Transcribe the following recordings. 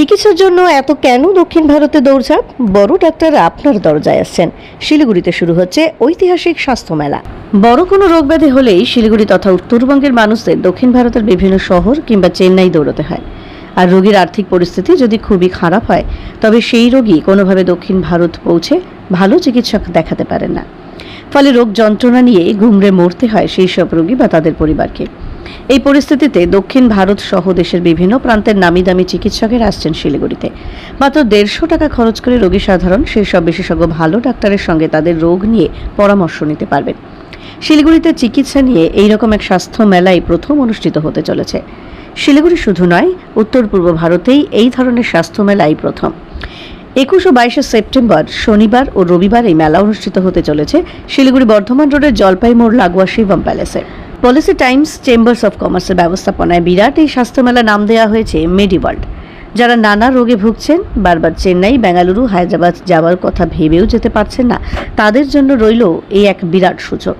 চিকিৎসার জন্য এত কেন দক্ষিণ ভারতে দৌড়ঝাঁপ? বড় ডাক্তার আপনার দরজায় আসছেন। শিলিগুড়িতে শুরু হচ্ছে ঐতিহাসিক স্বাস্থ্য মেলা। বড় কোনো রোগ ব্যাধি হলেই শিলিগুড়ি তথা উত্তরবঙ্গের মানুষদের দক্ষিণ ভারতের বিভিন্ন শহর কিংবা চেন্নাই দৌড়তে হয়। আর রোগীর আর্থিক পরিস্থিতি যদি খুবই খারাপ হয়, তবে সেই রোগী কোনোভাবে দক্ষিণ ভারত পৌঁছে ভালো চিকিৎসক দেখাতে পারেন না। ফলে রোগ যন্ত্রণা নিয়ে ঘুমড়ে মরতে হয় সেই সব রোগী বা তাদের পরিবারকে। এই পরিস্থিতিতে দক্ষিণ ভারত সহ দেশের বিভিন্ন প্রান্তের নামি দামি চিকিৎসকের আসছেন শিলিগুড়িতে। মাত্র দেড়শো টাকা খরচ করে রোগী সাধারণ সেই সব বিশেষজ্ঞ ভালো ডাক্তারের সঙ্গে তাদের রোগ নিয়ে পরামর্শ নিতে পারবেন। শিলিগুড়িতে চিকিৎসা নিয়ে এইরকম এক স্বাস্থ্য মেলাই প্রথম অনুষ্ঠিত হতে চলেছে। শিলিগুড়ি শুধু নয়, উত্তর পূর্ব ভারতেই এই ধরনের স্বাস্থ্য মেলাই প্রথম। একুশ ও বাইশে সেপ্টেম্বর, শনিবার ও রবিবার এই মেলা অনুষ্ঠিত হতে চলেছে শিলিগুড়ি বর্ধমান রোডের জলপাই মোড় লাগোয়া শিবম প্যালেসে। পলিসি টাইমস চেম্বার্স অফ কমার্সের ব্যবস্থাপনায় বিরাট এই স্বাস্থ্য মেলা নাম দেওয়া হয়েছে মেডিওয়ার্ল্ড যারা নানা রোগে ভুগছেন, বারবার চেন্নাই, বেঙ্গালুরু, হায়দ্রাবাদ যাওয়ার কথা ভেবেও যেতে পারছেন না, তাদের জন্য রইল এই এক বিরাট সুযোগ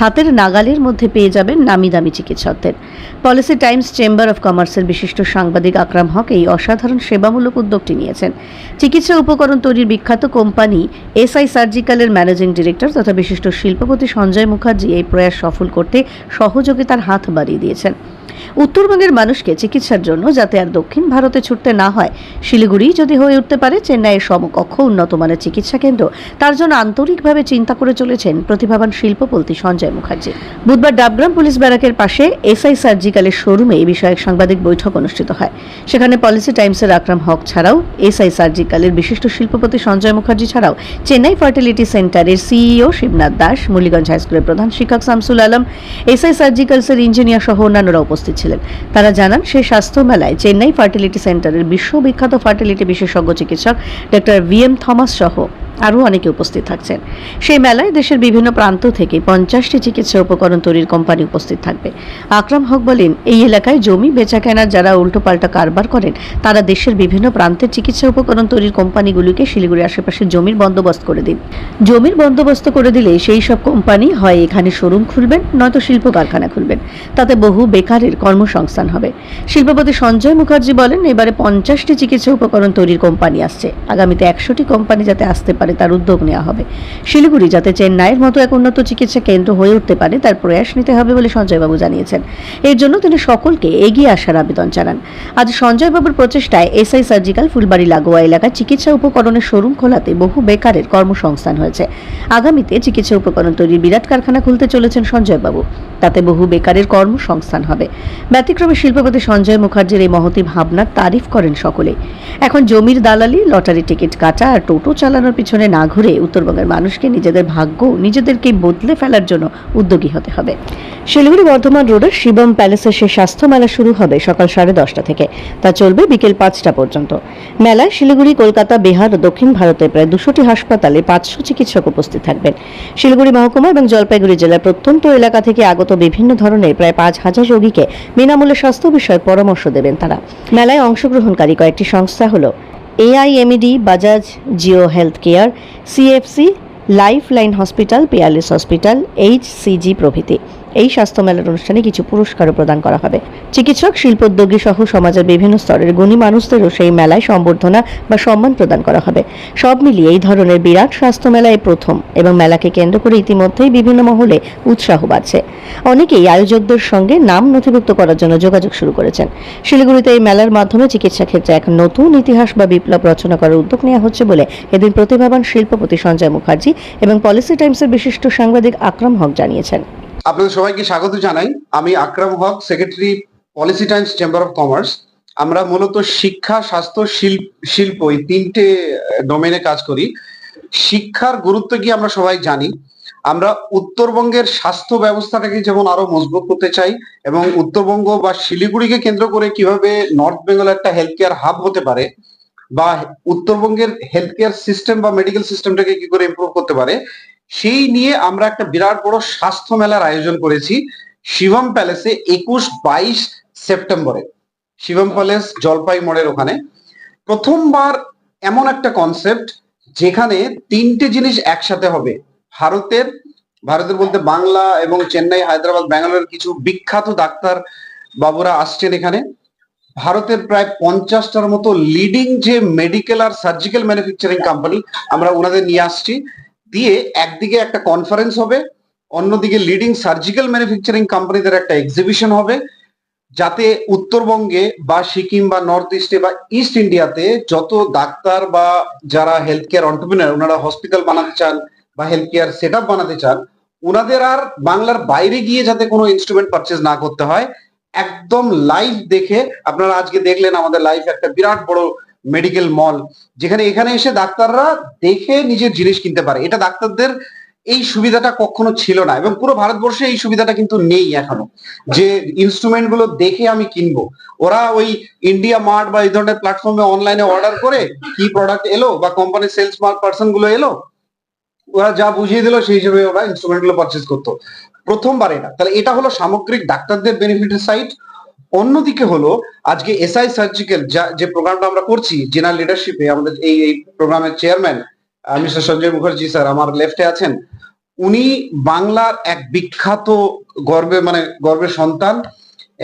হাতের নাগালের মধ্যে পেয়ে যাবেন নামি দামি চিকিৎসকদের। পলিসি টাইমস চেম্বার অফ কমার্সের বিশিষ্ট সাংবাদিক আকরাম হক এই অসাধারণ সেবামূলক উদ্যোগটি নিয়েছেন। চিকিৎসা উপকরণ তৈরির বিখ্যাত কোম্পানি এসআই সার্জিক্যালের ম্যানেজিং ডিরেক্টর তথা বিশিষ্ট শিল্পপতি সঞ্জয় মুখার্জি এই প্রয়াস সফল করতে সহযোগিতার হাত বাড়িয়ে দিয়েছেন। উত্তরবঙ্গের মানুষকে চিকিৎসার জন্য যাতে আর দক্ষিণ ভারতে ছুটতে না হয়। শিলিগুড়ি যদি হয়ে উঠতে পারে, চেন্নাইয়ের সমকক্ষ উন্নত মানের চিকিৎসা কেন্দ্র। তার জন্য আন্তরিকভাবে চিন্তা করে চলেছেন প্রতিভাবান শিল্পপতি সঞ্জয় মুখার্জি। বুধবার ডাবগ্রাম পুলিশ ব্যারাকের পাশে এসআই সার্জিক্যালের শোরুমে এই বিষয়ক সাংবাদিক বৈঠক অনুষ্ঠিত হয়। সেখানে পলিসি টাইমসের আকরাম হক ছাড়াও এসআই সার্জিক্যালের বিশিষ্ট শিল্পপতি সঞ্জয় মুখার্জি ছাড়াও চেন্নাই ফার্টিলিটি সেন্টারের সিইও শিবনাথ দাস, মুরলীগঞ্জ হাইস্কুলের প্রধান শিক্ষক শামসুল আলম, এসআই সার্জিক্যালসের ইঞ্জিনিয়ার সহ অন্যান্যরা উপস্থিত ছিলেন তারা জানান, সেই স্বাস্থ্য মেলায় চেন্নাই ফার্টিলিটি সেন্টারের বিশ্ববিখ্যাত ফার্টিলিটি বিশেষজ্ঞ চিকিৎসক ডক্টর ভি এম থমাস সহ আরও অনেকে উপস্থিত থাকছেন। সেই মেলায় দেশের বিভিন্ন প্রান্ত থেকে পঞ্চাশটি চিকিৎসা উপকরণ তৈরির কোম্পানি উপস্থিত থাকবে। আকরাম হক বলেন, এই এলাকায় জমি বেচা কেনার যারা উল্টোপাল্টা কারবার করেন, তারা দেশের বিভিন্ন প্রান্তের চিকিৎসা উপকরণ তৈরির কোম্পানিগুলিকে শিলিগুড়ি আশেপাশে জমির বন্দোবস্ত করে দিন। জমির বন্দোবস্ত করে দিলে সেই সব কোম্পানি হয় এখানে শোরুম খুলবেন, নয়তো শিল্প কারখানা খুলবেন। তাতে বহু বেকারের কর্মসংস্থান হবে। শিল্পপতি সঞ্জয় মুখার্জি বলেন, এবারে পঞ্চাশটি চিকিৎসা উপকরণ তৈরির কোম্পানি আসছে। আগামীতে একশোটি কোম্পানি যাতে আসতে পারে তার উদ্যোগ নেওয়া হবে। শিলিগুড়ি যাতে চেন্নাইয়ের মতো এক উন্নত চিকিৎসা কেন্দ্র হয়ে উঠতে পারে, তার প্রয়াস নিতে হবে বলে সঞ্জয়বাবু জানিয়েছেন। এর জন্য তিনি সকলকে এগিয়ে আসার আবেদন জানান। আজ সঞ্জয়বাবুর প্রচেষ্টায় এসআই সার্জিক্যাল ফুলবাড়ি লাগোয়া এলাকায় চিকিৎসা উপকরণের শোরুম খোলাতে বহু বেকারের কর্মসংস্থান হয়েছে। আগামীতে চিকিৎসা উপকরণ তৈরির বিরাট কারখানা খুলতে চলেছেন সঞ্জয়বাবু। তাতে বহু বেকারের কর্মসংস্থান হবে। ব্যতিক্রমী শিল্পপতি সঞ্জয় মুখার্জির এই মহতি ভাবনার তারিফ করেন সকলেই এখন জমির দালালি, লটারি টিকিট কাটা আর টোটো চালানোর পিছনে না ঘুরে উত্তরবঙ্গের মানুষকে নিজেদের ভাগ্য, নিজেদেরকে বদলে ফেলার জন্য উদ্যোগী হতে হবে। শিলিগুড়ি বর্ধমান রোডের শিবম প্যালেসের সেই স্বাস্থ্য মেলা শুরু হবে সকাল সাড়ে দশটা থেকে। তা চলবে বিকেল পাঁচটা পর্যন্ত। মেলায় শিলিগুড়ি, কলকাতা, বিহার ও দক্ষিণ ভারতের প্রায় দুশোটি হাসপাতালে পাঁচশো চিকিৎসক উপস্থিত থাকবেন। শিলিগুড়ি মহকুমা এবং জলপাইগুড়ি জেলার প্রত্যন্ত এলাকা থেকে আগত বিভিন্ন ধরনের প্রায় পাঁচ হাজার রোগীকে বিনামূল্যে স্বাস্থ্য বিষয়ক পরামর্শ দেবেন তারা। মেলায় অংশগ্রহণকারী কয়েকটি সংস্থা হল AIMED, Bajaj Jio health care, CFC life line hospital peerless hospital, HCG প্রভৃতি। এই স্বাস্থ্য মেলার অনুষ্ঠানে কিছু পুরস্কারও প্রদান করা হবে। চিকিৎসক, শিল্পোদ্যোগী সহ সমাজের বিভিন্ন স্তরের গুণী মানুষদেরও সেই মেলায় সম্বর্ধনা বা সম্মান প্রদান করা হবে। সব মিলিয়ে এই ধরনের বিরাট স্বাস্থ্য মেলায় প্রথম এবং মেলাকে কেন্দ্র করে ইতিমধ্যেই বিভিন্ন মহলে উৎসাহ বাড়ছে। অনেকেই আয়োজকদের সঙ্গে নাম নথিভুক্ত করার জন্য যোগাযোগ শুরু করেছেন। শিলিগুড়িতে এই মেলার মাধ্যমে চিকিৎসা ক্ষেত্রে এক নতুন ইতিহাস বা বিপ্লব রচনা করার উদ্যোগ নেওয়া হচ্ছে বলে এদিন প্রতিভাবান শিল্পপতি সঞ্জয় মুখার্জি এবং পলিসি টাইমসের বিশিষ্ট সাংবাদিক আকরাম হক জানিয়েছেন। আপনাদের সবাইকে স্বাগত জানাই। আমি Akram Haque secretary policy times chamber of commerce আমরা মূলত শিক্ষা, স্বাস্থ্য, শিল্প এই তিনটে ডোমেনে কাজ করি। শিক্ষার গুরুত্ব কি আমরা সবাই জানি। আমরা উত্তরবঙ্গের স্বাস্থ্য ব্যবস্থাটাকে যেমন আরও মজবুত করতে চাই এবং উত্তরবঙ্গ বা শিলিগুড়িকে কেন্দ্র করে কীভাবে নর্থ বেঙ্গল একটা হেলথ কেয়ার হাব হতে পারে বা উত্তরবঙ্গের হেলথ কেয়ার সিস্টেম বা মেডিকেল সিস্টেমটাকে কি করে ইমপ্রুভ করতে পারে, সেই নিয়ে আমরা একটা বিরাট বড় স্বাস্থ্য মেলার আয়োজন করেছি শিবম প্যালেসে একুশ বাইশ সেপ্টেম্বরে। শিবম প্যালেস জলপাই মোড়ের ওখানে। প্রথমবার এমন একটা কনসেপ্ট যেখানে তিনটে জিনিস একসাথে হবে। ভারতের ভারতের বলতে বাংলা এবং চেন্নাই, হায়দ্রাবাদ, ব্যাঙ্গালোরের কিছু বিখ্যাত ডাক্তার বাবুরা আসছেন এখানে। ভারতের প্রায় পঞ্চাশটার মতো লিডিং যে মেডিকেল আর সার্জিক্যাল ম্যানুফ্যাকচারিং কোম্পানি আমরা ওনাদের নিয়ে আসছি। দিয়ে একদিকে একটা কনফারেন্স হবে, অন্যদিকে লিডিং সার্জিক্যাল ম্যানুফ্যাকচারিং কোম্পানিদের একটা এক্সিবিশন হবে, যাতে উত্তরবঙ্গে বা সিকিম বা নর্থ ইস্টে বা ইস্ট ইন্ডিয়াতে যত ডাক্তার বা যারা হেলথ কেয়ার অন্টারপ্রিনার ওনারা হসপিটাল বানাতে চান বা হেলথ কেয়ার সেট বানাতে চান, ওনাদের আর বাংলার বাইরে গিয়ে যাতে কোনো ইনস্ট্রুমেন্ট পারচেজ না করতে হয় একদম লাইভ দেখে আপনারা আজকে দেখলেন আমাদের লাইভ একটা বিরাট বড় মেডিকেল মল যেখানে এখানে এসে ডাক্তাররা দেখে নিজের জিনিস কিনতে পারে। এটা ডাক্তারদের এই সুবিধাটা কখনো ছিল না এবং পুরো ভারতবর্ষে এই সুবিধাটা কিন্তু নেই এখনও। যে ইনস্ট্রুমেন্টগুলো দেখে আমি কিনবো, ওরা ওই ইন্ডিয়া মার্ট বা এই ধরনের প্ল্যাটফর্মে অনলাইনে অর্ডার করে কি প্রোডাক্ট এলো বা কোম্পানির সেলস পার্সনগুলো এলো, ওরা যা বুঝিয়ে দিল সেই হিসেবে ওরা ইনস্ট্রুমেন্টগুলো পারচেস করতো। প্রথমবার এটা তাহলে এটা হলো সামগ্রিক ডাক্তারদের বেনিফিটের সাইট অন্যদিকে হলো, আজকে এসআই সার্জিক্যাল যা, যে প্রোগ্রামটা আমরা করছি জেনারেল লিডারশিপে আমাদের এই এই প্রোগ্রামের chairman mister Sanjay Mukherjee sir আমার লেফটে আছেন, উনি বাংলার এক বিখ্যাত গর্বে মানে গর্বের সন্তান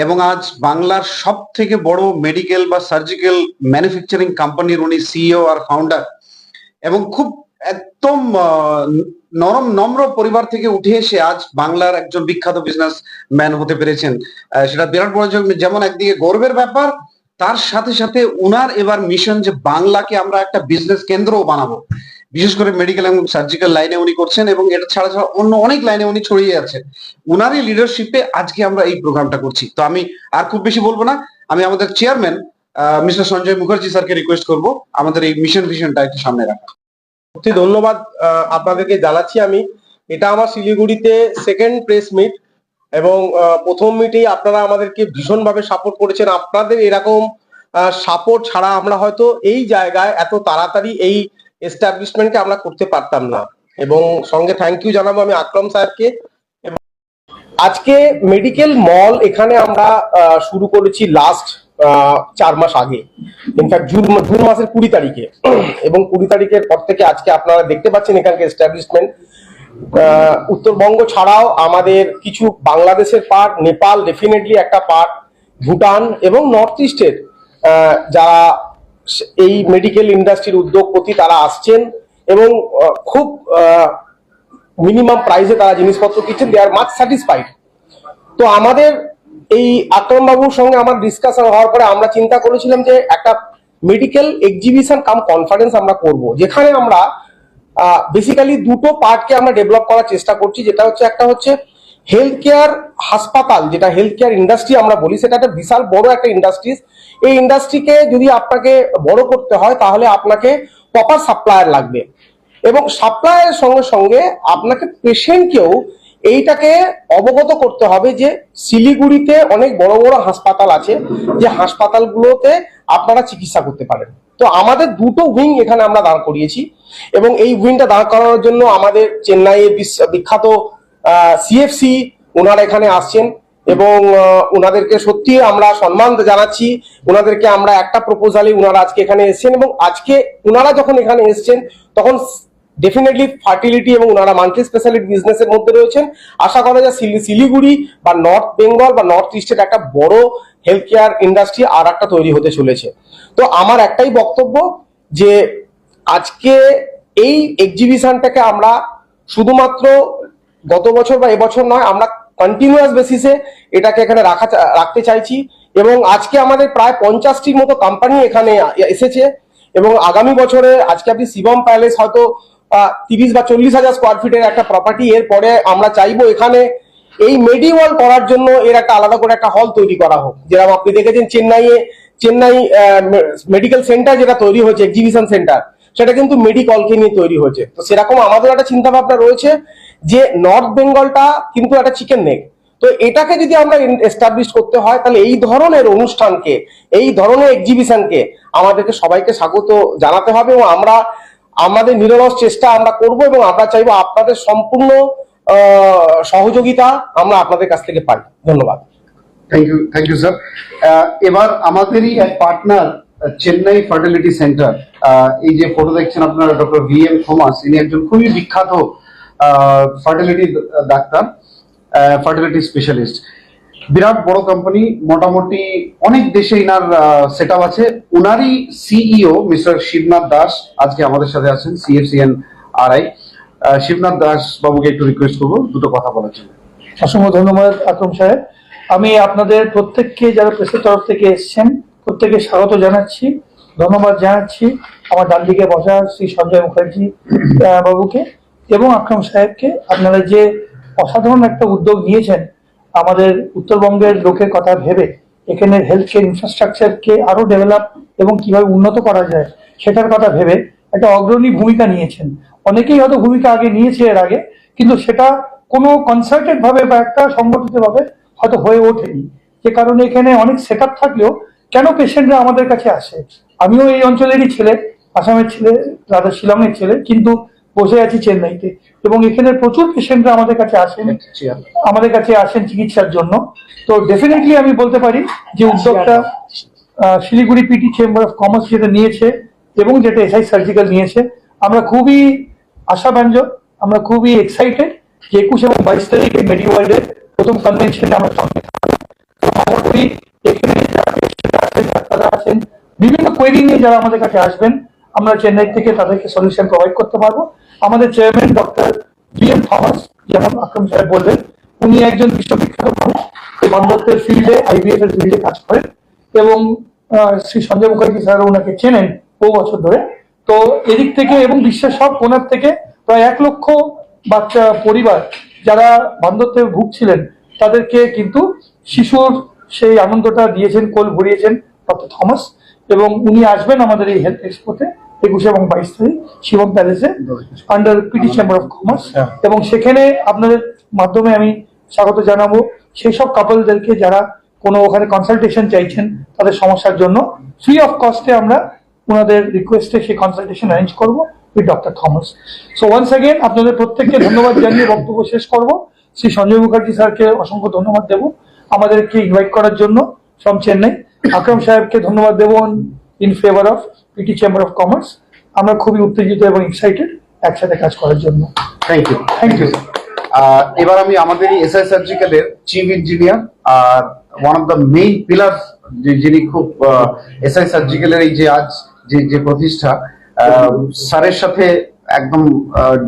এবং আজ বাংলার সব থেকে বড় মেডিকেল বা সার্জিক্যাল ম্যানুফ্যাকচারিং কোম্পানির উনি সিইও আর ফাউন্ডার এবং খুব একদম নরম, নম্র পরিবার থেকে উঠে এসে আজ বাংলার একজন বিখ্যাত বিজনেস ম্যান হতে পেরেছেন। সেটা বিরাট বড় যেমন একদিকে গর্বের ব্যাপার, তার সাথে সাথে উনার এবার মিশন যে বাংলাকে আমরা একটা বিজনেস কেন্দ্রও বানাবো। বিশেষ করে মেডিকেল এবং সার্জিক্যাল লাইনে উনি করছেন এবং এটা ছাড়া ছাড়া অন্য অনেক লাইনে উনি ছড়িয়ে আছেন উনারই লিডারশিপে আজকে আমরা এই প্রোগ্রামটা করছি। তো আমি আর খুব বেশি বলব না। আমি আমাদের চেয়ারম্যান মিস্টার সঞ্জয় মুখার্জি স্যারকে রিকোয়েস্ট করব। আমাদের এই মিশন ভিশনটা একটু সামনে রাখা। সত্যি ধন্যবাদ আপনাদেরকে জানাচ্ছি আমি। এটা আমার শিলিগুড়িতে সেকেন্ড প্রেস মিট এবং প্রথম মিটেই আপনারা আমাদেরকে ভীষণভাবে সাপোর্ট করেছেন। আপনাদের এরকম সাপোর্ট ছাড়া আমরা হয়তো এই জায়গায় এত তাড়াতাড়ি এই এস্টাবলিশমেন্টকে আমরা করতে পারতাম না। এবং সঙ্গে থ্যাংক ইউ জানাব আমি আকরম এবং আজকে মেডিকেল মল এখানে আমরা শুরু করেছি লাস্ট চার মাস আগে। ইনফ্যাক্ট জুন জুন মাসের কুড়ি তারিখে। এবং কুড়ি তারিখের পর থেকে আজকে আপনারা দেখতে পাচ্ছেন এখানকার এস্টাবলিশমেন্ট উত্তরবঙ্গ ছাড়াও আমাদের কিছু বাংলাদেশের পার্ট নেপাল ডেফিনেটলি একটা পার্ট ভুটান এবং নর্থ ইস্টের যারা এই মেডিকেল ইন্ডাস্ট্রির উদ্যোগপতি তারা আসছেন এবং খুব মিনিমাম প্রাইসে তারা জিনিসপত্র কিনছেন। দে আর মাচ স্যাটিসফাইড তো আমাদের এই আকরম বাবুর সঙ্গে আমার ডিসকাশন হওয়ার পরে আমরা চিন্তা করেছিলাম যে একটা মেডিকেল এক্সিবিশন কাম কনফারেন্স আমরা করব। যেখানে আমরা বেসিক্যালি দুটো পার্টকে আমরা ডেভেলপ করার চেষ্টা করছি। যেটা হচ্ছে, একটা হচ্ছে হেলথ কেয়ার হাসপাতাল, যেটা হেলথ কেয়ার ইন্ডাস্ট্রি আমরা বলি। সেটা একটা বিশাল বড় একটা ইন্ডাস্ট্রিজ এই ইন্ডাস্ট্রিকে যদি আপনাকে বড় করতে হয়, তাহলে আপনাকে প্রপার সাপ্লায়ার লাগবে। এবং সাপ্লায়ের সঙ্গে সঙ্গে আপনাকে পেশেন্টকেও এইটাকে অবগত করতে হবে যে শিলিগুড়িতে অনেক বড় বড় হাসপাতাল আছে, যে হাসপাতালগুলোতে আপনারা চিকিৎসা করতে পারেন। তো আমাদের দুটো উইং এখানে আমরা দাঁড় করিয়েছি এবং এই উইংটা দাঁড় করানোর জন্য আমাদের চেন্নাইয়ের বিখ্যাত সিএফসি ওনারা এখানে আসছেন এবং ওনাদেরকে সত্যি আমরা সম্মান জানাচ্ছি। ওনাদেরকে আমরা একটা প্রপোজালে ওনারা আজকে এখানে এসেছেন এবং আজকে ওনারা যখন এখানে এসছেন, তখন ডেফিনেটলি ফার্টিলিটি এবং ওনারা মাল্টি স্পেশালিটি বিজনেসের মধ্যে রয়েছেন। আশা করা যায় শিলি- শিলিগুড়ি বা নর্থ বেঙ্গল বা নর্থ ইস্টের একটা বড় হেলথ কেয়ার ইন্ডাস্ট্রি আর একটা তৈরি হতে চলেছে। তো আমার একটাই বক্তব্য যে আজকে এই এক্সিবিশনটাকে আমরা শুধুমাত্র গত বছর বা এবছর নয়, আমরা কন্টিনিউয়াস বেসিসে এটাকে এখানে রাখা রাখতে চাইছি এবং আজকে আমাদের প্রায় পঞ্চাশটির মতো কোম্পানি এখানে এসেছে এবং আগামী বছরে আজকে আপনি শিবম প্যালেস হয়তো তিরিশ বা চল্লিশ হাজার স্কোয়ার ফিটের একটা প্রপার্টি এর পরে আমরা চাইব এখানে এই মেডিওয়াল করার জন্য এর একটা আলাদা করে একটা হল তৈরি করা হোক। যেরকম আপনি দেখেছেন চেন্নাইয়ে, চেন্নাই মেডিকেল সেন্টার যেটা তৈরি হয়েছে এক্সিবিশন সেন্টার সেটা কিন্তু মেডিকলকে নিয়ে তৈরি হয়েছে। তো সেরকম আমাদের একটা চিন্তা ভাবনা রয়েছে যে নর্থ বেঙ্গলটা কিন্তু একটা চিকেন নেক তো এটাকে যদি আমরা এস্টাবলিশ করতে হয়, তাহলে এই ধরনের অনুষ্ঠানকে, এই ধরনের এক্সিবিশনকে আমাদেরকে সবাইকে স্বাগত জানাতে হবে এবং আমরা আমাদের নিরলস চেষ্টা আমরা করব এবং আমরা চাইব আপনাদের সম্পূর্ণ সহযোগিতা আমরা আপনাদের কাছ থেকে পাই। ধন্যবাদ। এবার আমাদেরই এক পার্টনার চেন্নাই ফার্টিলিটি সেন্টার এই যে ফটো দেখছেন আপনারা ডক্টর ভি এম থমাস ইনি একজন খুবই বিখ্যাত ফার্টিলিটি ডাক্তার ফার্টিলিটি স্পেশালিস্ট বিরাট বড় কোম্পানি মোটামুটি অনেক দেশে ইনার সেট আছে। উনারই সিইও মিস্টার শিবনাথ দাস, আজকে আমাদের সাথে আছেন সিএফসিএন আরআই শিবনাথ দাস বাবুকে একটু রিকোয়েস্ট করব, দুটো কথা বলার জন্য। অসংখ্য ধন্যবাদ, আকরম সাহেব। আমি আপনাদের প্রত্যেককে, যারা প্রেসের তরফ থেকে এসেছেন প্রত্যেকে স্বাগত জানাচ্ছি, ধন্যবাদ জানাচ্ছি আমার ডান দিকে বসা শ্রী সঞ্জয় মুখার্জি বাবুকে এবং আকরম সাহেবকে। আপনারা যে অসাধারণ একটা উদ্যোগ নিয়েছেন আমাদের উত্তরবঙ্গের লোকের কথা ভেবে এখানে হেলথ কেয়ার ইনফ্রাস্ট্রাকচারকে আরও ডেভেলপ এবং কীভাবে উন্নত করা যায় সেটার কথা ভেবে একটা অগ্রণী ভূমিকা নিয়েছেন। অনেকেই হয়তো ভূমিকা আগে নিয়েছে এর আগে, কিন্তু সেটা কোনো কনসার্টেড ভাবে বা একটা সংগঠিতভাবে হয়তো হয়ে ওঠেনি। যে কারণে এখানে অনেক সেট আপ থাকলেও কেন পেশেন্টরা আমাদের কাছে আসে? আমিও এই অঞ্চলেরই ছেলে, আসামের ছেলে, রাজা শিলংয়ের ছেলে, কিন্তু বসে আছি চেন্নাইতে। এবং এখানে প্রচুর পেশেন্টরা আমাদের কাছে আসেন আমাদের কাছে আসেন চিকিৎসার জন্য। তো ডেফিনেটলি আমি বলতে পারি যে উদ্যোগটা Siliguri PT chamber of commerce যেটা নিয়েছে এবং যেটা এসআই সার্জিক্যাল নিয়েছে আমরা খুবই আশাব্যঞ্জক আমরা খুবই এক্সাইটেড যে একুশ এবং বাইশ তারিখে মেডি ওয়ার্ল্ডের প্রথম কনভেনশনে আমরা সঙ্গে আশা করি এখানে যারা আছেন, আছেন বিভিন্ন কোয়েরি নিয়ে যারা আমাদের কাছে আসবেন আমরা চেন্নাই থেকে তাদেরকে সলিউশন প্রোভাইড করতে পারব। আমাদের chairman doctor B M Thomas যেমন আকরম সাহেব বললেন, উনি একজন বিশ্ববিখ্যাত মানুষ বন্ধত্বের ফিল্ডে আইবিএফ এর ফিল্ডে কাজ করেন এবং শ্রী সঞ্জয় মুখার্জি স্যার ওনাকে চেনেন বহু বছর ধরে। তো এদিক থেকে এবং বিশ্বের সব কোনার থেকে প্রায় এক লক্ষ বাচ্চা, পরিবার যারা বান্ধবত্বে ভুগছিলেন, তাদেরকে কিন্তু শিশুর সেই আনন্দটা দিয়েছেন, কোল ভরিয়েছেন ডক্টর থমাস এবং উনি আসবেন আমাদের এই হেলথ এক্সপোতে একুশে এবং বাইশ তারিখ Shivam প্যালেসে under PT chamber of commerce. এবং সেখানে আপনাদের মাধ্যমে আমি স্বাগত জানাব। সেই সব কাপলদেরকে যারা কোনো ওখানে কনসালটেশন চাইছেন তাদের সমস্যার জন্য ফ্রি অফ কস্টে আমরা ওনাদের রিকোয়েস্টে সেই কনসালটেশন অ্যারেঞ্জ করব with doctor Thomas so once again আপনাদের প্রত্যেককে ধন্যবাদ জানিয়ে বক্তব্য শেষ করব। শ্রী সঞ্জয় মুখার্জি স্যারকে অসংখ্য ধন্যবাদ দেব। আমাদেরকে ইনভাইট করার জন্য ফ্রম চেন্নাই আকরম সাহেবকে ধন্যবাদ দেব in favour of PT chamber of commerce আমরা খুবই উত্তেজিত এবং এক্সাইটেড একসাথে কাজ করার জন্য। থ্যাংক ইউ থ্যাংক ইউ এবার আমি আমাদের এসআই সার্জিক্যালের chief engineer R one of the main pillar যিনি খুব এসআই সার্জিক্যালের এই যে আজ যে যে প্রতিষ্ঠা স্যারের সাথে একদম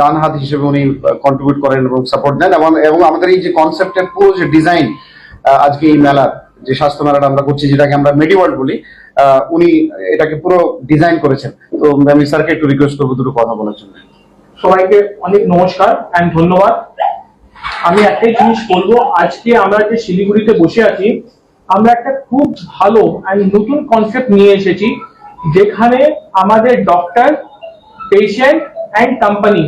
ডান হাত হিসেবে উনি কন্ট্রিবিউট করেন এবং সাপোর্ট দেন এবং এবং আমাদের এই যে কনসেপ্টের পুরো যে ডিজাইন আজকে এই মেলার যে স্বাস্থ্য মেলাটা আমরা করছি, যেটাকে আমরা মেডিওয়ার্ল্ড বলি উনি এটাকে পুরো ডিজাইন করেছেন। তো আমি স্যারকে একটু রিকোয়েস্ট করব দুটো কথা বলার জন্য। সবাইকে অনেক নমস্কার অ্যান্ড ধন্যবাদ। আমি একটাই জিনিস বলব, আজকে আমরা যে শিলিগুড়িতে বসে আছি, আমরা একটা খুব ভালো অ্যান্ড নতুন কনসেপ্ট নিয়ে এসেছি, যেখানে আমাদের ডক্টর পেশেন্ট অ্যান্ড কোম্পানি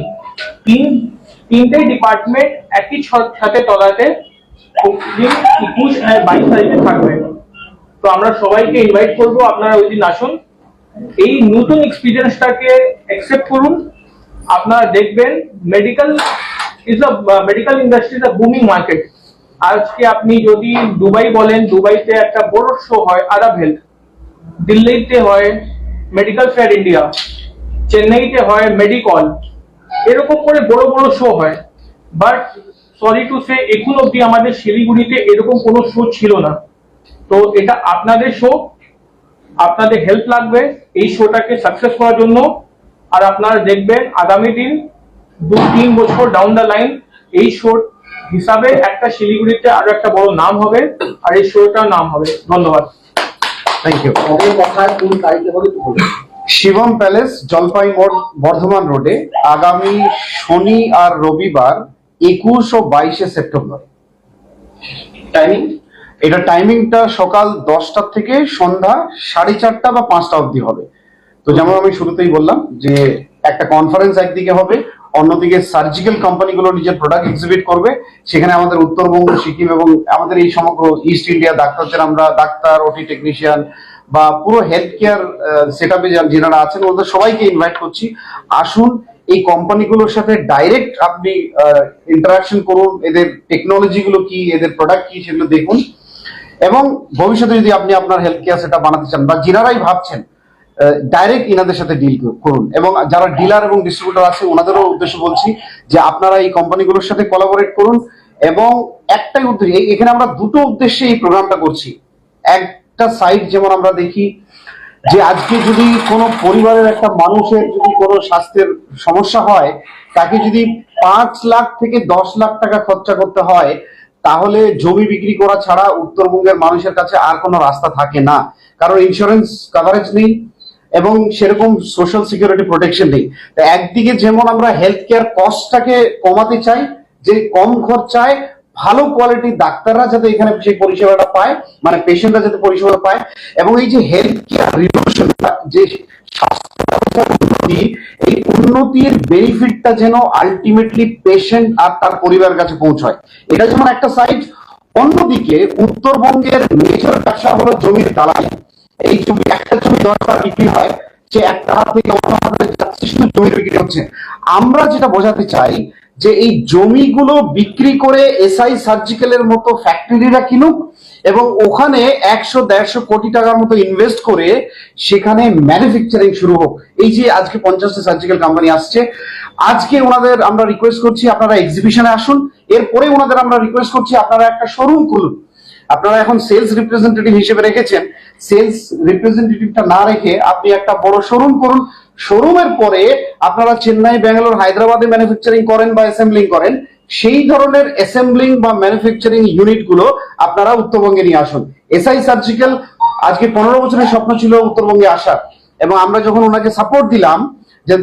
তিন তিনটে ডিপার্টমেন্ট একই ছাতে তলাতে একুশ আর বাইশ তারিখে থাকবে। তো আমরা সবাইকে ইনভাইট করব, আপনারা ওই দিন আসুন। এই নতুন এক্সপিরিয়েন্সটাকে অ্যাকসেপ্ট করুন। আপনারা দেখবেন medical is a medical industry a booming market আজকে আপনি যদি দুবাই বলেন, দুবাইতে একটা বড় শো হয় আরব হেলথ দিল্লিতে হয় মেডিকেল ফেয়ার ইন্ডিয়া চেন্নাইতে হয় মেডিকল এরকম করে বড় বড় শো হয়। বাট সরি টু সে এখন অব্দি আমাদের শিলিগুড়িতে এরকম কোনো শো ছিল না। তো এটা আপনাদের শো আপনাদের হেল্প লাগবে এই শোটাকে সাকসেস করার জন্য। আর আপনারা দেখবেন আগামী দিন দু তিন বছর ডাউন দ্য লাইন এই শো হিসাবে একটা শিলিগুড়িতে আরও একটা বড় নাম হবে আর এই শোটার নাম হবে। ধন্যবাদ। থ্যাংক ইউ শিবম প্যালেস জলপাই বর্ধমান রোডে। আগামী শনি আর রবিবার একুশ ও বাইশে সেপ্টেম্বর। টাইমিং এটা টাইমিংটা সকাল দশটা থেকে সন্ধ্যা সাড়ে চারটা বা পাঁচটা অবধি হবে। তো যেমন আমি শুরুতেই বললাম যে একটা কনফারেন্স একদিকে হবে, অন্যদিকে সার্জিক্যাল কোম্পানিগুলো নিজের প্রোডাক্ট এক্সিবিট করবে। সেখানে আমাদের উত্তরবঙ্গ, সিকিম এবং আমাদের এই সমগ্র ইস্ট ইন্ডিয়া ডাক্তারদের আমরা ডাক্তার ওটি টেকনিশিয়ান বা পুরো হেলথ কেয়ার সেট আপে যারা আছেন, ওদের সবাইকে ইনভাইট করছি। আসুন এই কোম্পানিগুলোর সাথে ডাইরেক্ট আপনি ইন্টারাকশন করুন, এদের টেকনোলজি গুলো কি, এদের প্রোডাক্ট কি সেগুলো দেখুন। এবং ভবিষ্যতে যদি আপনি আপনার হেলথ কেয়ার সেটা বানাতে চান বা যিনারাই ভাবছেন ডাইরেক্ট ইনাদের সাথে ডিল করুন। এবং যারা ডিলার এবং ডিস্ট্রিবিউটর আছে, ওনাদেরও উদ্দেশ্য বলছি যে আপনারা এই কোম্পানিগুলোর সাথে কোলাবোরেট করুন। এবং একটাই উদ্দেশ্য এখানে আমরা দুটো উদ্দেশ্যে এই প্রোগ্রামটা করছি। একটা সাইড যেমন আমরা দেখি যে আজকে যদি কোনো পরিবারের একটা মানুষের যদি কোনো স্বাস্থ্যের সমস্যা হয়, তাকে যদি পাঁচ লাখ থেকে দশ লাখ টাকা খরচা করতে হয়, তাহলে জমি বিক্রি করা ছাড়া উত্তরবঙ্গের মানুষের কাছে আর কোনো রাস্তা থাকে না। কারণ ইন্স্যুরেন্স কভারেজ নেই এবং সেরকম সোশ্যাল সিকিউরিটি প্রোটেকশন নেই। তো একদিকে যেমন আমরা হেলথ কেয়ার কস্টটাকে কমাতে চাই, যে কম খরচায় ভালো কোয়ালিটির ডাক্তাররা যাতে এখানে সেই পরিষেবাটা পায় মানে পেশেন্টরা যাতে পরিষেবা পায়, এবং এই যে হেলথ কেয়ার রিভলিউশন যে এই উন্নতির বেনিফিটটা যেন আলটিমেটলি পেশেন্ট আর তার পরিবারের কাছে পৌঁছায়। এটা যেমন একটা সাইড অন্যদিকে উত্তরবঙ্গের মেজর ব্যবসা হলো জমির দালালি। এই জমি, একটা জমি দশ বিক্রি হয় সে একটা হাত থেকে অন্য হাতে যাচ্ছে, শুধু জমি বিক্রি হচ্ছে। আমরা যেটা বোঝাতে চাই যে এই জমিগুলো বিক্রি করে এসআই সার্জিক্যালের মতো ফ্যাক্টরিরা কিনুক এবং ওখানে একশো দেড়শো কোটি টাকার মতো ইনভেস্ট করে সেখানে ম্যানুফ্যাকচারিং শুরু হোক। এই যে আজকে পঞ্চাশটা সার্জিক্যাল কোম্পানি আসছে। আজকে ওনাদের আমরা রিকোয়েস্ট করছি, আপনারা এক্সিবিশনে আসুন। এরপরে ওনাদের আমরা রিকোয়েস্ট করছি, আপনারা একটা শোরুম খুলুন। আপনারা এখন সেলস রিপ্রেজেন্টেটিভ হিসেবে রেখেছেন। সেলস রিপ্রেজেন্টেটিভটা না রেখে আপনি একটা বড় শোরুম করুন। শোরুমের পরে আপনারা চেন্নাই, ব্যাঙ্গালোর, হায়দ্রাবাদে ম্যানুফ্যাকচারিং করেন বা অ্যাসেম্বলিং করেন, সেই ধরনের অ্যাসেম্বলিং বা ম্যানুফ্যাকচারিং ইউনিটগুলো আপনারা উত্তরবঙ্গে নিয়ে আসুন। এসআই সার্জিক্যাল আজকে পনেরো বছরের স্বপ্ন ছিল উত্তরবঙ্গে আসার। এবং আমরা যখন ওনাকে সাপোর্ট দিলাম, যে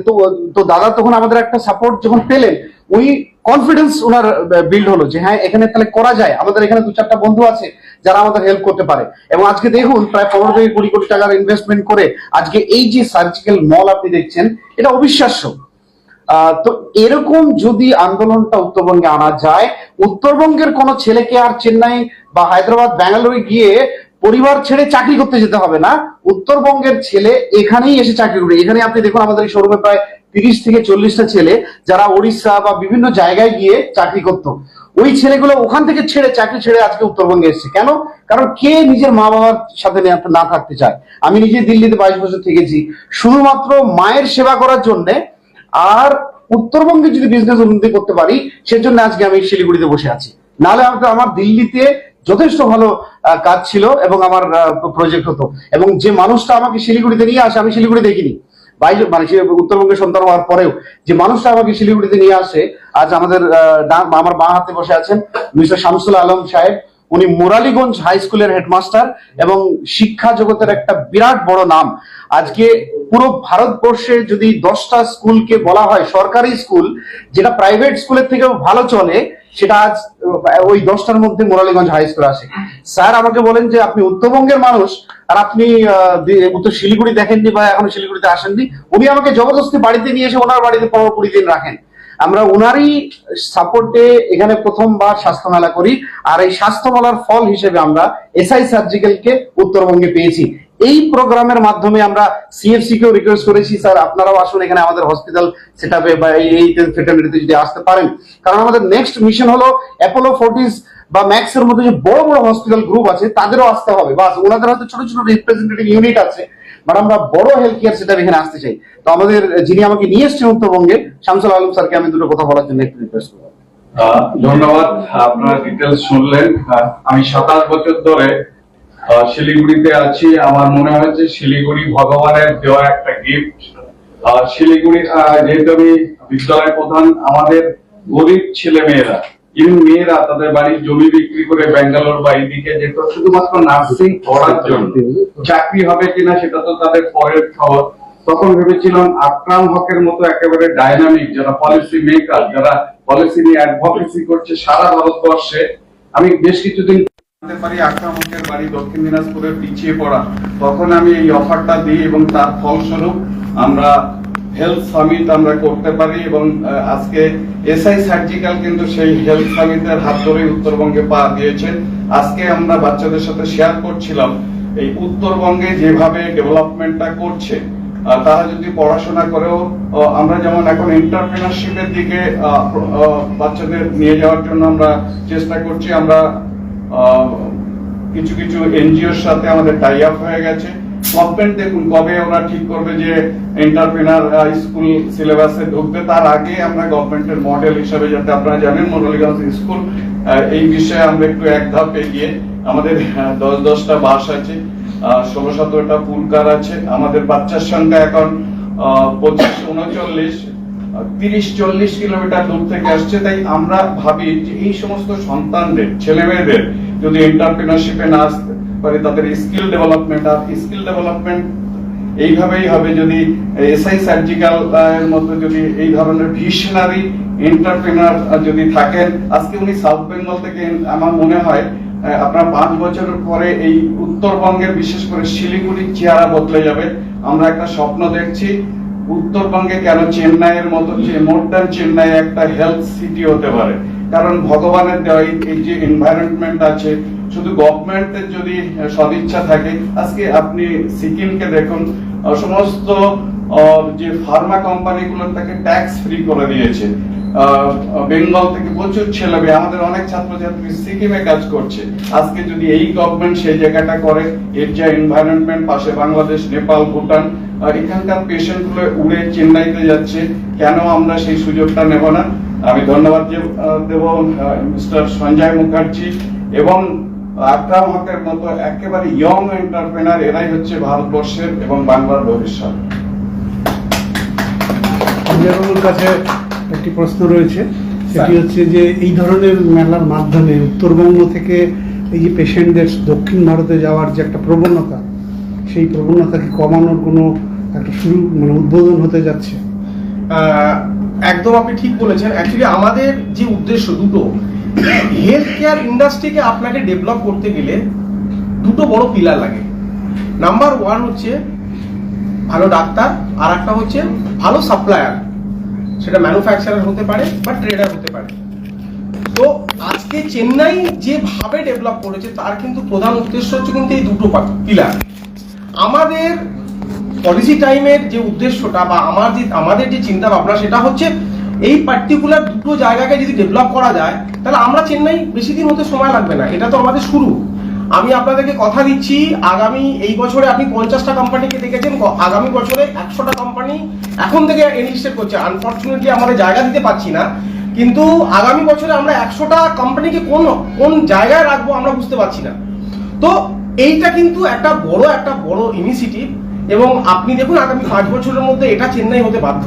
তো দাদা তখন আমাদের একটা সাপোর্ট যখন পেলেন, ওই কনফিডেন্স ওনার বিল্ড হলো যে হ্যাঁ এখানে তাহলে করা যায়। আমাদের এখানে দু চারটা বন্ধু আছে যারা আমাদের হেল্প করতে পারে। এবং আজকে দেখুন, প্রায় পনেরো থেকে কুড়ি কোটি টাকার ইনভেস্টমেন্ট করে আজকে এই যে সার্জিক্যাল মল আপনি দেখছেন, এটা অবিশ্বাস্য। তো এরকম যদি আন্দোলনটা উত্তরবঙ্গে আনা যায়, উত্তরবঙ্গের কোন ছেলেকে আর চেন্নাই বা হায়দ্রাবাদ, ব্যাঙ্গালোরে গিয়ে পরিবার ছেড়ে চাকরি করতে যেতে হবে না। উত্তরবঙ্গের ছেলে এখানেই এসে চাকরি করবে। এখানে আপনি দেখুন, আমাদের এই শোরুমে প্রায় তিরিশ থেকে চল্লিশটা ছেলে, যারা ওড়িশা বা বিভিন্ন জায়গায় গিয়ে চাকরি করতো। ওই ছেলেগুলো ওখান থেকে ছেড়ে চাকরি ছেড়ে আজকে উত্তরবঙ্গে এসেছে। কেন? কারণ কে নিজের মা বাবার সাথে না- থাকতে চায়? আমি নিজে দিল্লিতে বাইশ বছর থেকেছি। শুধুমাত্র মায়ের সেবা করার জন্যে আর উত্তরবঙ্গে যদি বিজনেস উন্নতি করতে পারি, সেজন্য আজকে আমি শিলিগুড়িতে বসে আছি। নাহলে আমার দিল্লিতে যথেষ্ট ভালো কাজ ছিল এবং আমার প্রজেক্ট হতো। এবং যে মানুষটা আমাকে শিলিগুড়িতে নিয়ে আসে, আমি শিলিগুড়ি দেখিনি। বাইরে মানে উত্তরবঙ্গের সন্তান হওয়ার পরেও যে মানুষটা আমাকে শিলিগুড়িতে নিয়ে আসে, আজ আমাদের আমার বাঁ হাতে বসে আছেন মিস্টার শামসুল আলম সাহেব। উনি মুরালীগঞ্জ হাই স্কুলের হেডমাস্টার এবং শিক্ষা জগতের একটা বিরাট বড় নাম। আজকে পুরো ভারতবর্ষে যদি দশটা স্কুলকে বলা হয়, সরকারি স্কুল, যেটা প্রাইভেট স্কুলের থেকেও ভালো চলে সেটা আজ ওই দশটার মধ্যে মুরালীগঞ্জ হাই স্কুল আসে। স্যার আমাকে বলেন যে আপনি উত্তরবঙ্গের মানুষ, আর আপনি উত্তর শিলিগুড়ি দেখেননি বা এখনও শিলিগুড়িতে আসেননি, উনি আমাকে জবরদস্তি বাড়িতে নিয়ে এসে ওনার বাড়িতে পনেরো কুড়ি দিন রাখেন। আমরা ওনারই সাপোর্টে এখানে প্রথমবার স্বাস্থ্য মেলা করি, আর এই স্বাস্থ্য মেলার ফল হিসেবে আমরা এসআই সার্জিক্যালকে উত্তরবঙ্গে পেয়েছি। এই প্রোগ্রামের মাধ্যমে আমরা সিএফসি কেও রিকোয়েস্ট করেছি, স্যার, আপনারাও আসুন এখানে আমাদের হসপিটাল সেট আপে বা এই ফেটার্নিটিতে যদি আসতে পারেন। কারণ আমাদের নেক্সট মিশন হলো অ্যাপোলো ফোর্টিস বা ম্যাক্স এর মধ্যে যে বড় বড় হসপিটাল গ্রুপ আছে, তাদেরও আসতে হবে। বা ওনাদের হয়তো ছোট ছোট রিপ্রেজেন্টেটিভ ইউনিট আছে বাট আমরা বড় হেলথ কেয়ার সেটা এখানে আসতে চাই। তো আমাদের, যিনি আমাকে নিয়ে এসছেন উত্তরবঙ্গে, শামসুল আলম স্যারকে আমি দুটো কথা বলার জন্য একটু রিকোয়েস্ট করব। ধন্যবাদ, আপনারা ডিটেলস শুনলেন। আমি সাতাশ বছর ধরে শিলিগুড়িতে আছি। আমার মনে হয়েছে শিলিগুড়ি ভগবানের দেওয়া একটা গিফট শিলিগুড়ি যেহেতু আমি বিদ্যালয় প্রধান, আমাদের গরিব ছেলে মেয়েরা ইভেন মেয়েরা তাদের বাড়ির জমি বিক্রি করে ব্যাঙ্গালোর বা এইদিকে যেত, শুধুমাত্র নার্সিং পড়ার জন্য। চাকরি হবে কিনা সেটা তো তাদের পরের খবর। তখন ভেবেছিলাম আকরাম হকের মতো একেবারে ডাইনামিক যারা পলিসি মেকার যারা পলিসি নিয়ে অ্যাডভোকেসি করছে সারা ভারতবর্ষে। আমি বেশ কিছুদিন পারি আকরাম বাড়ি দক্ষিণ পিছিয়ে পড়া। তখন আমি এই অফারটা দিই এবং তার ফলস্বরূপ আমরা হেলথ সামিট আমরা করতে পারি এবং আজকে এসআই সার্জিক্যাল কিন্তু সেই হেলথ সামিটের হাত উত্তরবঙ্গে পা দিয়েছে। আজকে আমরা বাচ্চাদের সাথে শেয়ার করছিলাম, এই উত্তরবঙ্গে যেভাবে ডেভেলপমেন্টটা করছে তারা যদি পড়াশোনা করেও আমরা যেমন এখন এন্টারপ্রেনারশিপের দিকে বাচ্চাদের নিয়ে যাওয়ার জন্য আমরা চেষ্টা করছি, আমরা কিছু কিছু এনজিওর সাথে আমাদের টাই আপ হয়ে গেছে। গভর্নমেন্ট দেখুন, কবে ওরা ঠিক করবে যে এন্টারপ্রেনার স্কুল সিলেবাসে ঢুকবে, তার আগে আমরা গভর্নমেন্টের মডেল হিসাবে যাতে আপনারা জানেন স্কুল এই বিষয়ে আমরা একটু এক ধাপ এগিয়ে, আমাদের দশ দশটা বাস আছে ষোলো সতেরোটা পুলকার আছে, আমাদের বাচ্চার সংখ্যা এখন পঁচিশ উনচল্লিশ তিরিশ চল্লিশ কিলোমিটার দূর থেকে আসছে, তাই আমরা ভাবি যে এই সমস্ত সন্তানদের ছেলে মেয়েদের যদি এন্টারপ্রিনারশিপে না আসতে পারে, তাদের স্কিল ডেভেলপমেন্ট আর স্কিল ডেভেলপমেন্ট এইভাবেই হবে যদি এসআই সার্জিক্যাল এর মতো যদি এই ধরনের ভিশনারি এন্টারপ্রেনার যদি থাকেন। আজকে উনি সাউথ বেঙ্গল থেকে, আমার মনে হয় আপনার পাঁচ বছরের পরে এই উত্তরবঙ্গের, বিশেষ করে শিলিগুড়ির চেহারা বদলে যাবে। আমরা একটা স্বপ্ন দেখছি, উত্তরবঙ্গে কেন চেন্নাইয়ের মতো মোর চেন্নাই একটা হেলথ সিটি হতে পারে। কারণ ভগবানের দেওয়া এই- যে এনভায়রনমেন্ট আছে, শুধু গভর্নমেন্টের যদি সদিচ্ছা থাকে, আজকে আপনি সিকিমকে দেখুন সমস্ত যে ফার্মা কোম্পানিগুলো তাকে ট্যাক্স ফ্রি করে দিয়েছে। বেঙ্গল থেকে প্রচুর ছেলে মেয়ে আমাদের অনেক ছাত্রছাত্রী সিকিমে কাজ করছে। আজকে যদি এই গভর্নমেন্ট সেই জায়গাটা করে, এর যে এনভায়রনমেন্ট পাশে বাংলাদেশ, নেপাল, ভুটান এখানকার পেশেন্টগুলো উড়ে চেন্নাইতে যাচ্ছে, কেন আমরা সেই সুযোগটা নেব না? আমি ধন্যবাদ দেব মিস্টার সঞ্জয় মুখার্জি এবং আকরাম হকের মতো একেবারে ইয়ং এন্টারপ্রেনার এরাই হচ্ছে ভারতবর্ষের এবং বাংলার ভবিষ্যৎ। সঞ্জয়বাবুর কাছে একটি প্রশ্ন রয়েছে। সেটি হচ্ছে যে এই ধরনের মেলার মাধ্যমে উত্তরবঙ্গ থেকে এই যে পেশেন্টদের দক্ষিণ ভারতে যাওয়ার যে একটা প্রবণতা সেই প্রবণতাকে কমানোর কোনো একটা শুরু মানে উদ্বোধন হতে যাচ্ছে? একদম আপনি ঠিক বলেছেন। অ্যাকচুয়ালি আমাদের যে উদ্দেশ্য দুটো হেলথ কেয়ার ইন্ডাস্ট্রিকে আপনাকে ডেভেলপ করতে গেলে দুটো বড় পিলার লাগে। নাম্বার ওয়ান হচ্ছে ভালো ডাক্তার আর একটা হচ্ছে ভালো সাপ্লায়ার সেটা ম্যানুফ্যাকচারার হতে পারে বা ট্রেডার হতে পারে। তো আজকে চেন্নাই যেভাবে ডেভেলপ করেছে, তার কিন্তু প্রধান উদ্দেশ্য হচ্ছে কিন্তু এই দুটো পিলার আমাদের পলিসি টাইমের যে উদ্দেশ্যটা বা আমার যে, আমাদের যে চিন্তা ভাবনা সেটা হচ্ছে এই পার্টিকুলার দুটো জায়গাকে যদি ডেভেলপ করা যায়, তাহলে আমরা চেন্নাই বেশি দিন হতে সময় লাগবে না, এটা তো আমাদের শুরু। আমি আপনাদেরকে কথা দিচ্ছি, আগামী এই বছরে আপনি পঞ্চাশটা কোম্পানিকে দেখেছেন আগামী বছরে একশোটা কোম্পানি এখন থেকে এনলিস্টেড করছে। আনফর্চুনেটলি আমাদের জায়গা দিতে পারছি না, কিন্তু আগামী বছরে আমরা একশোটা কোম্পানিকে কোন কোন জায়গায় রাখব আমরা বুঝতে পারছি না। তো এইটা কিন্তু একটা বড় একটা বড় ইনিশিয়েটিভ এবং আপনি দেখুন আগামী পাঁচ বছরের মধ্যে এটা চেন্নাই হতে বাধ্য।